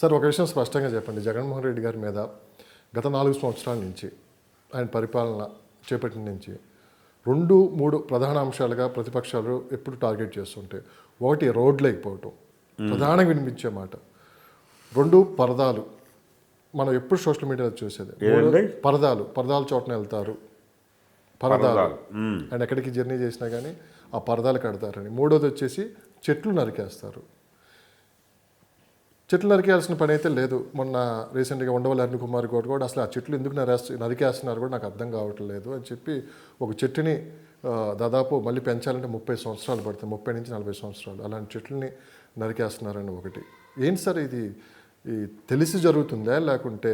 Sir ఒక విషయం స్పష్టంగా చెప్పండి. జగన్మోహన్ రెడ్డి గారి మీద గత నాలుగు సంవత్సరాల నుంచి ఆయన పరిపాలన చేపట్టిన నుంచి రెండు మూడు ప్రధాన అంశాలుగా ప్రతిపక్షాలు ఎప్పుడు టార్గెట్ చేస్తుంటాయి ఒకటి రోడ్ లేకపోవటం ప్రధానంగా వినిపించే మాట. రెండు పరదాలు. మనం ఎప్పుడు సోషల్ మీడియాలో చూసేది? పరదాలు. పరదాల చోటన వెళ్తారు. పరదాలు. ఆయన ఎక్కడికి జర్నీ చేసినా కానీ ఆ పరదాలు కడతారని. మూడోది వచ్చేసి చెట్లు నరికేస్తారు. చెట్లు నరికేయాల్సిన పని అయితే లేదు. మొన్న రీసెంట్గా ఉండవల్లి అరుణ్ కుమార్ గౌడ్ కూడా అసలు ఆ చెట్లు ఎందుకు నరేస్తు నరికేస్తున్నారు కూడా నాకు అర్థం కావట్లేదు అని చెప్పి ఒక చెట్టుని దాదాపు మళ్ళీ పెంచాలంటే ముప్పై సంవత్సరాలు పడుతుంది. ముప్పై నుంచి నలభై సంవత్సరాలు అలాంటి చెట్లని నరికేస్తున్నారని ఒకటి. ఏంటి సార్ ఇది? ఈ తెలిసి జరుగుతుందా? లేకుంటే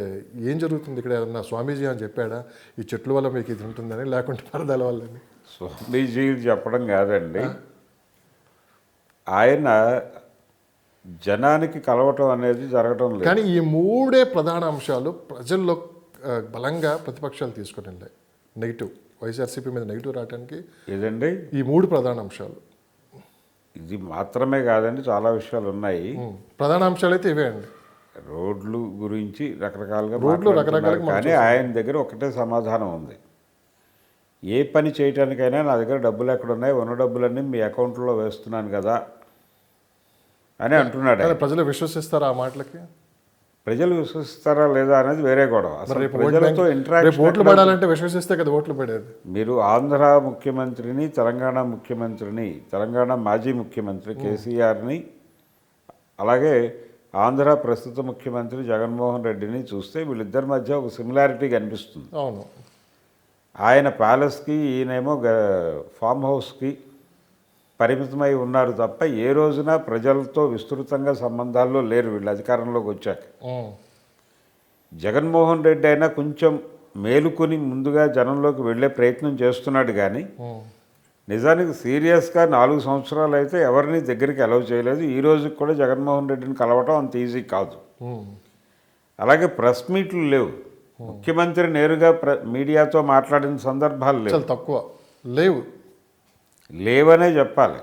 ఏం జరుగుతుంది ఇక్కడ? ఏమన్నా స్వామీజీ అని చెప్పాడా? ఈ చెట్ల వల్ల మీకు ఇది ఉంటుందని లేకుంటే పరదాల వల్లని? స్వామీజీ చెప్పడం కాదండి. ఆయన జనానికి కలవటం అనేది జరగటం లేదు. కానీ ఈ మూడే ప్రధాన అంశాలు ప్రజల్లో బలంగా ప్రతిపక్షాలు తీసుకుని వెళ్ళాయి నెగిటివ్ వైఎస్ఆర్సీపీ మీద నెగిటివ్ రావడానికి ఏదండి? ఈ మూడు ప్రధాన అంశాలు. ఇది మాత్రమే కాదండి చాలా విషయాలు ఉన్నాయి. ప్రధాన అంశాలు అయితే ఇవే అండి. రోడ్లు గురించి రకరకాలుగా రోడ్లు మనం కానీ ఆయన దగ్గర ఒకటే సమాధానం ఉంది. ఏ పని చేయటానికైనా నా దగ్గర డబ్బులు ఎక్కడ ఉన్నాయి ఉన్న డబ్బులన్నీ మీ అకౌంట్లో వేస్తున్నాను కదా. అని అంటున్నాడు. ప్రజలు విశ్వసిస్తారా ఆ మాటలకి? ప్రజలు విశ్వసిస్తారా లేదా అనేది వేరే గొడవ. అసలు ప్రజలతో ఇంటరాక్షన్ ఓట్లు పడాలంటే విశ్వసిస్తే కదా ఓట్లు పడేది. మీరు ఆంధ్ర ముఖ్యమంత్రిని తెలంగాణ ముఖ్యమంత్రిని తెలంగాణ మాజీ ముఖ్యమంత్రి కేసీఆర్ని అలాగే ఆంధ్ర ప్రస్తుత ముఖ్యమంత్రి జగన్మోహన్ రెడ్డిని చూస్తే వీళ్ళిద్దరి మధ్య ఒక సిమిలారిటీ కనిపిస్తుంది. అవును. ఆయన ప్యాలెస్కి ఈయనేమో ఫామ్ హౌస్కి పరిమితమై ఉన్నారు తప్ప ఏ రోజున ప్రజలతో విస్తృతంగా సంబంధాల్లో లేరు వీళ్ళు అధికారంలోకి వచ్చాక. జగన్మోహన్ రెడ్డి అయినా కొంచెం మేలుకొని ముందుగా జనంలోకి వెళ్ళే ప్రయత్నం చేస్తున్నాడు కానీ. నిజానికి సీరియస్గా నాలుగు సంవత్సరాలు అయితే ఎవరిని దగ్గరికి అలౌ చేయలేదు. ఈ రోజుకి కూడా జగన్మోహన్ రెడ్డిని కలవటం అంత ఈజీ కాదు. అలాగే ప్రెస్ మీట్లు లేవు. ముఖ్యమంత్రి నేరుగా ప్ర మీడియాతో మాట్లాడిన సందర్భాలు లేవు. తక్కువ. లేవు. లేవనే చెప్పాలి.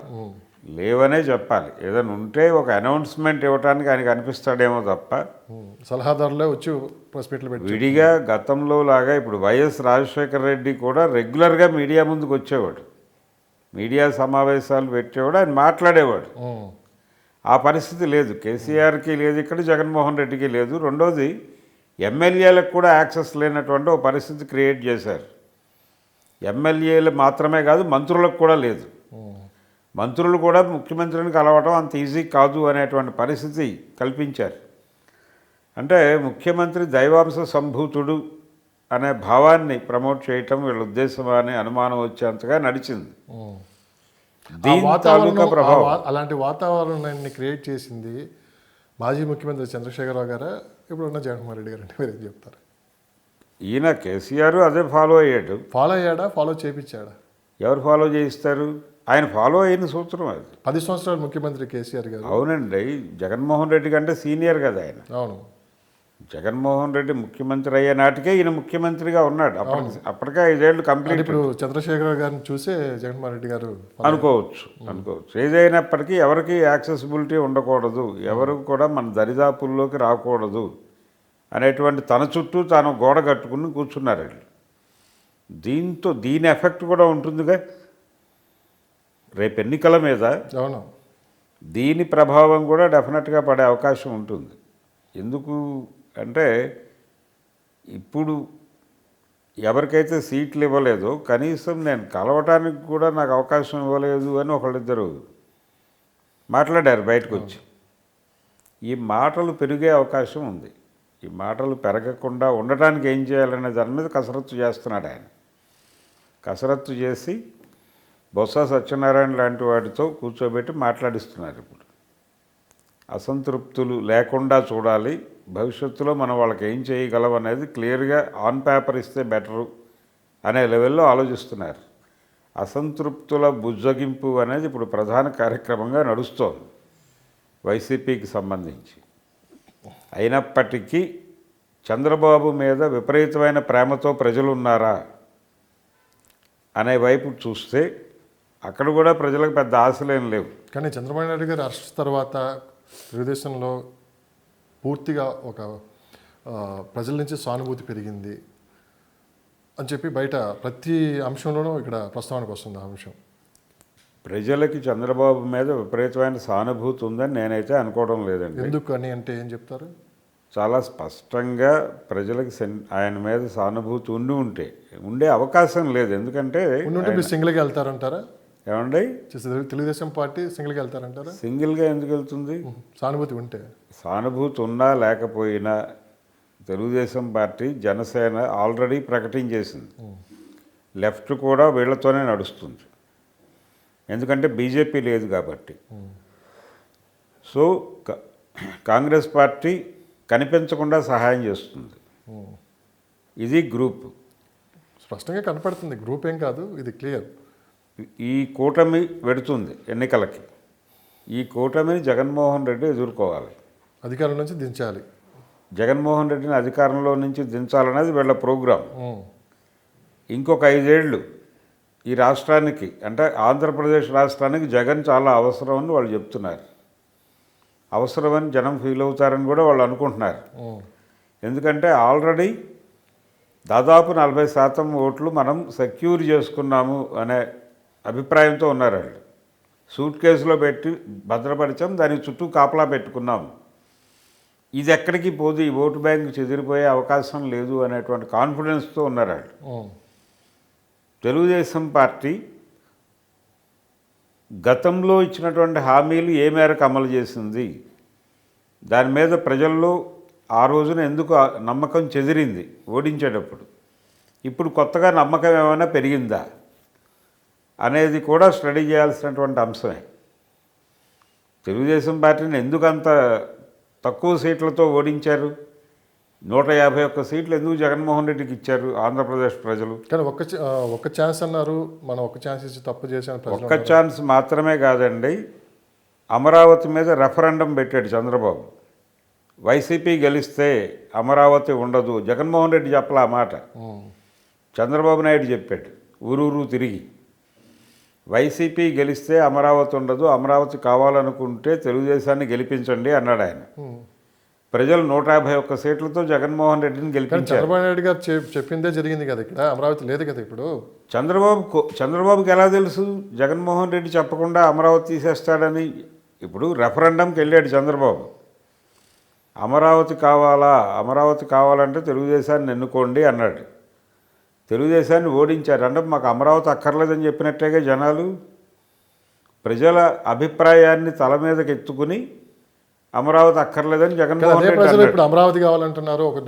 లేవనే చెప్పాలి. ఏదైనా ఉంటే ఒక అనౌన్స్మెంట్ ఇవ్వడానికి ఆయనకు అనిపిస్తాడేమో తప్ప. సలహాదారులే వచ్చి ప్రెస్ మీట్లు పెట్టి విడిగా గతంలో లాగా ఇప్పుడు వైఎస్ రాజశేఖర రెడ్డి కూడా రెగ్యులర్గా మీడియా ముందుకు వచ్చేవాడు. మీడియా సమావేశాలు పెట్టేవాడు ఆయన మాట్లాడేవాడు. ఆ పరిస్థితి లేదు. కేసీఆర్కి లేదు ఇక్కడ జగన్మోహన్ రెడ్డికి లేదు. రెండోది ఎమ్మెల్యేలకు కూడా యాక్సెస్ లేనటువంటి ఒక పరిస్థితి క్రియేట్ చేశారు. ఎమ్మెల్యేలు మాత్రమే కాదు మంత్రులకు కూడా లేదు. మంత్రులు కూడా ముఖ్యమంత్రిని కలవటం అంత ఈజీ కాదు అనేటువంటి పరిస్థితి కల్పించారు. అంటే ముఖ్యమంత్రి దైవాంశ సంభూతుడు అనే భావాన్ని ప్రమోట్ చేయటం వీళ్ళ ఉద్దేశం అనే అనుమానం వచ్చేంతగా నడిచింది. దీని తాలూకా ప్రభావం. అలాంటి వాతావరణాన్ని క్రియేట్ చేసింది మాజీ ముఖ్యమంత్రి చంద్రశేఖరరావు గారా? ఇప్పుడు ఉన్న జగన్మోహన్ రెడ్డి గారు అంటే మీరు ఏం చెప్తారు? ఈయన కేసీఆర్ అదే ఫాలో అయ్యాడు. ఫాలో అయ్యాడా? ఫాలో చేపించాడా? ఎవరు ఫాలో చేయిస్తారు? ఆయన ఫాలో అయిన సూత్రం అది. పది సంవత్సరాలు ముఖ్యమంత్రి కేసీఆర్ గారు. అవునండి. జగన్మోహన్ రెడ్డి కంటే సీనియర్ కదా ఆయన. అవును. జగన్మోహన్ రెడ్డి ముఖ్యమంత్రి అయ్యే నాటికే ఈయన ముఖ్యమంత్రిగా ఉన్నాడు. అప్పటికి అప్పటికే ఐదేళ్ళు అంటే కంప్లీట్ ఇప్పుడు చంద్రశేఖరరావు గారిని చూసే జగన్మోహన్ రెడ్డి గారు అనుకోవచ్చు అనుకోవచ్చు. ఏదైనప్పటికీ ఎవరికి యాక్సెసిబిలిటీ ఉండకూడదు. ఎవరు కూడా మన దరిదాపుల్లోకి రాకూడదు. అనేటువంటి తన చుట్టూ తాను గోడ కట్టుకుని కూర్చున్నారు వీళ్ళు. దీంతో దీని ఎఫెక్ట్ కూడా ఉంటుందిగా. రేపు ఎన్నికల మీద అవును. దీని ప్రభావం కూడా డెఫినెట్గా పడే అవకాశం ఉంటుంది. ఎందుకు అంటే ఇప్పుడు ఎవరికైతే సీట్లు ఇవ్వలేదో కనీసం నేను కలవటానికి కూడా నాకు అవకాశం ఇవ్వలేదు అని ఒకళ్ళిద్దరు మాట్లాడారు బయటకు వచ్చి ఈ మాటలు పెరిగే అవకాశం ఉంది. ఈ మాటలు పెరగకుండా ఉండటానికి ఏం చేయాలనే దాని మీద కసరత్తు చేస్తున్నాడు ఆయన. కసరత్తు చేసి బొత్స సత్యనారాయణ లాంటి వాటితో కూర్చోబెట్టి మాట్లాడిస్తున్నారు ఇప్పుడు. అసంతృప్తులు లేకుండా చూడాలి. భవిష్యత్తులో మనం వాళ్ళకి ఏం చేయగలం అనేది క్లియర్గా ఆన్ పేపర్ ఇస్తే బెటరు అనే లెవెల్లో ఆలోచిస్తున్నారు. అసంతృప్తుల బుజ్జగింపు అనేది ఇప్పుడు ప్రధాన కార్యక్రమంగా నడుస్తోంది వైసీపీకి సంబంధించి. అయినప్పటికీ చంద్రబాబు మీద విపరీతమైన ప్రేమతో ప్రజలు ఉన్నారా అనే వైపు చూస్తే అక్కడ కూడా ప్రజలకు పెద్ద ఆశలేం లేవు. కానీ చంద్రబాబు నాయుడు గారు అరెస్ట్ తర్వాత తెలుగుదేశంలో పూర్తిగా ఒక ప్రజల నుంచి సానుభూతి పెరిగింది అని చెప్పి బయట ప్రతి అంశంలోనూ ఇక్కడ ప్రస్తావనకు వస్తుంది ఆ అంశం. ప్రజలకి చంద్రబాబు మీద విపరీతమైన సానుభూతి ఉందని నేనైతే అనుకోవడం లేదండి. ఎందుకు అని అంటే ఏం చెప్తారు? చాలా స్పష్టంగా ప్రజలకు ఆయన మీద సానుభూతి ఉండి ఉంటే ఉండే అవకాశం లేదు. ఎందుకంటే సింగిల్గా వెళ్తారంటారా? ఏమండి? తెలుగుదేశం పార్టీ సింగిల్గా వెళ్తారంటారా? సింగిల్గా ఎందుకు వెళ్తుంది? సానుభూతి ఉంటే. సానుభూతి ఉన్నా లేకపోయినా తెలుగుదేశం పార్టీ జనసేన ఆల్రెడీ ప్రకటించేసింది. లెఫ్ట్ కూడా వీళ్ళతోనే నడుస్తుంది. ఎందుకంటే బీజేపీ లేదు కాబట్టి. సో కాంగ్రెస్ పార్టీ కనిపించకుండా సహాయం చేస్తుంది. ఇది గ్రూప్. స్పష్టంగా కనపడుతుంది. గ్రూప్ ఏం కాదు ఇది క్లియర్. ఈ కూటమి వెడుతుంది ఎన్నికలకి. ఈ కూటమిని జగన్మోహన్ రెడ్డి ఎదుర్కోవాలి. అధికారం నుంచి దించాలి. జగన్మోహన్ రెడ్డిని అధికారంలో నుంచి దించాలనేది వీళ్ళ ప్రోగ్రాం. ఇంకొక ఐదేళ్ళు ఈ రాష్ట్రానికి అంటే ఆంధ్రప్రదేశ్ రాష్ట్రానికి జగన్ చాలా అవసరం అని వాళ్ళు చెప్తున్నారు. అవసరమని జనం ఫీల్ అవుతారని కూడా వాళ్ళు అనుకుంటున్నారు. ఎందుకంటే ఆల్రెడీ దాదాపు నలభై శాతం ఓట్లు మనం సెక్యూర్ చేసుకున్నాము అనే అభిప్రాయంతో ఉన్నారు వాళ్ళు. సూట్ కేసులో పెట్టి భద్రపరిచాం దాని చుట్టూ కాపలా పెట్టుకున్నాం ఇది ఎక్కడికి పోదు ఈ ఓటు బ్యాంక్ చెదిరిపోయే అవకాశం లేదు అనేటువంటి కాన్ఫిడెన్స్తో ఉన్నారు వాళ్ళు. తెలుగుదేశం పార్టీ గతంలో ఇచ్చినటువంటి హామీలు ఏ మేరకు అమలు చేసింది? దాని మీద ప్రజల్లో ఆ రోజున ఎందుకు నమ్మకం చెదిరింది? ఓడించేటప్పుడు. ఇప్పుడు కొత్తగా నమ్మకం ఏమైనా పెరిగిందా? అనేది కూడా స్టడీ చేయాల్సినటువంటి అంశమే. తెలుగుదేశం పార్టీని ఎందుకంత తక్కువ సీట్లతో ఓడించారు? నూట యాభై ఒక్క సీట్లు ఎందుకు జగన్మోహన్ రెడ్డికి ఇచ్చారు ఆంధ్రప్రదేశ్ ప్రజలు? కానీ ఆ, ఒక్క ఛాన్స్ అన్నారు మనం ఒక్క ఛాన్స్ ఇచ్చి తప్పు చేశాను ఒక్క ఛాన్స్ మాత్రమే కాదండి అమరావతి మీద రెఫరెండం పెట్టాడు చంద్రబాబు. వైసీపీ గెలిస్తే అమరావతి ఉండదు. జగన్మోహన్ రెడ్డి చెప్పలే ఆ మాట. చంద్రబాబు నాయుడు చెప్పాడు ఊరూరు తిరిగి. వైసీపీ గెలిస్తే అమరావతి ఉండదు అమరావతి కావాలనుకుంటే తెలుగుదేశాన్ని గెలిపించండి అన్నాడు ఆయన. ప్రజలు నూట యాభై ఒక్క సీట్లతో జగన్మోహన్ రెడ్డిని గెలిపించారు. చంద్రబాబు నాయుడు గారు చెప్- చెప్పిందే జరిగింది కదా ఇక్కడ. అమరావతి లేదు కదా ఇప్పుడు. చంద్రబాబు చంద్రబాబుకి ఎలా తెలుసు? జగన్మోహన్ రెడ్డి చెప్పకుండా అమరావతి తీసేస్తాడని ఇప్పుడు రెఫరెండంకి వెళ్ళాడు చంద్రబాబు. అమరావతి కావాలా? అమరావతి కావాలంటే తెలుగుదేశాన్ని ఎన్నుకోండి అన్నాడు. తెలుగుదేశాన్ని ఓడించారు. అంటే మాకు అమరావతి అక్కర్లేదని చెప్పినట్టేగా జనాలు ప్రజల అభిప్రాయాన్ని తల మీదకి ఎత్తుకుని అమరావతి అక్కర్లేదని జగన్మోహన్ రెడ్డి. ఇప్పుడు అమరావతి కావాలంటున్నారు ఒక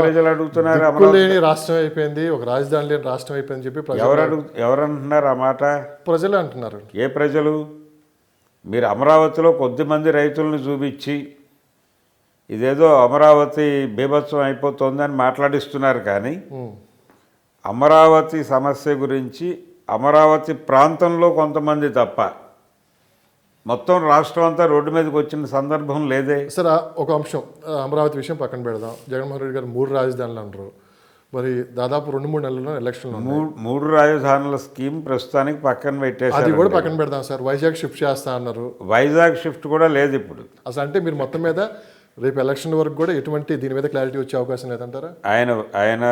ప్రజలు అడుగుతున్నారు అమరావతి రాష్ట్రం అయిపోయింది ఒక రాజధాని లేని రాష్ట్రం అయిపోయింది చెప్పి ఎవరు అడుగు ఎవరంటున్నారు ఆ మాట ప్రజలే అంటున్నారు ఏ ప్రజలు మీరు అమరావతిలో కొద్దిమంది రైతులను చూపించి ఇదేదో అమరావతి బీభత్సం అయిపోతుందని మాట్లాడిస్తున్నారు కానీ. అమరావతి సమస్య గురించి అమరావతి ప్రాంతంలో కొంతమంది తప్ప మొత్తం రాష్ట్రం అంతా రోడ్డు మీదకి వచ్చిన సందర్భం లేదే. సరే ఒక అంశం అమరావతి విషయం పక్కన పెడదాం. జగన్మోహన్ రెడ్డి గారు మూడు రాజధానులు అంటారు మరి దాదాపు రెండు మూడు నెలల్లో ఎలక్షన్లు మూడు రాజధానుల స్కీమ్ ప్రస్తుతానికి పక్కన అది పెట్టేశారు కూడా పక్కన పెడదాం సార్. వైజాగ్ షిఫ్ట్ చేస్తా అన్నారు. వైజాగ్ షిఫ్ట్ కూడా లేదు ఇప్పుడు. అసలు అంటే మీరు మొత్తం మీద రేపు ఎలక్షన్ వరకు కూడా ఎటువంటి దీని మీద క్లారిటీ వచ్చే అవకాశం లేదంటారా? ఆయన ఆయన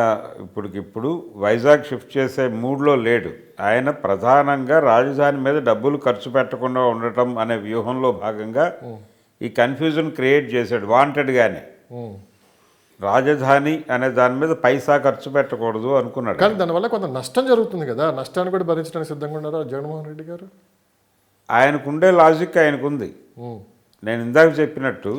ఇప్పటికిప్పుడు వైజాగ్ షిఫ్ట్ చేసే మూడ్లో లేడు. ఆయన ప్రధానంగా రాజధాని మీద డబ్బులు ఖర్చు పెట్టకుండా ఉండటం అనే వ్యూహంలో భాగంగా ఈ కన్ఫ్యూజన్ క్రియేట్ చేశాడు వాంటెడ్గానే. రాజధాని అనే దాని మీద పైసా ఖర్చు పెట్టకూడదు అనుకున్నాడు. కానీ దానివల్ల కొంత నష్టం జరుగుతుంది కదా. నష్టాన్ని కూడా భరించడానికి సిద్ధంగా ఉన్నారా జగన్మోహన్ రెడ్డి గారు? ఆయనకుండే లాజిక్ ఆయనకుంది. నేను ఇందాక చెప్పినట్టు